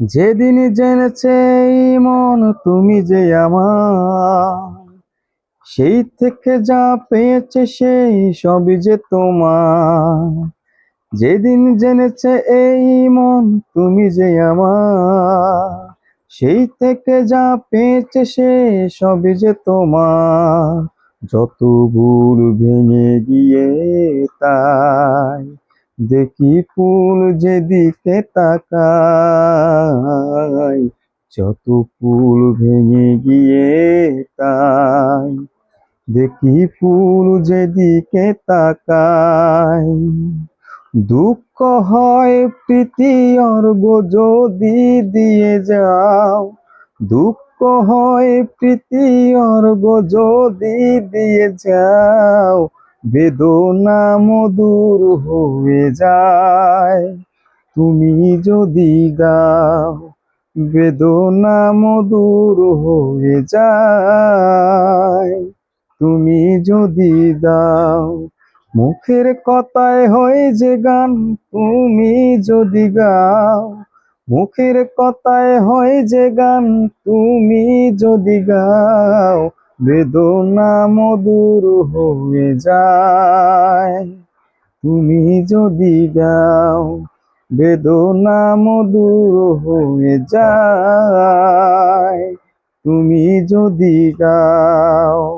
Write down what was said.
যেদিন জেনেছে মন তুমি যে আমার, সেই থেকে যা পেয়েছে সেই সবই যে তোমার। যেদিন জেনেছে এই মন তুমি যে আমার, সেই থেকে যা পেয়েছে সে সবই যে তোমার। যত ভুল ভেঙে গিয়ে তাই দেখি ফুল যেদিকে তাকাই যত ফুল ভেঙে গিয়ে তাই। দেখি ফুল যেদিকে তাকাই দুঃখ হয় প্রীতি অর্ঘ যদি দিয়ে যাও। দুঃখ হয় প্রীতি অর্ঘ যদি দিয়ে যাও বেদনা মধুর হয়ে যায়। তুমি যদি দাও, বেদনা মধুর হয়ে যায়। তুমি যদি দাও, মুখের কথায় হয় যে গান, তুমি যদি গাও, মুখের কথায় হয় যে গান, তুমি যদি গাও। বেদনা মধুর হয়ে যায়। তুমি যদি গাও বেদনা মধুর হয়ে যায়। তুমি যদি গাও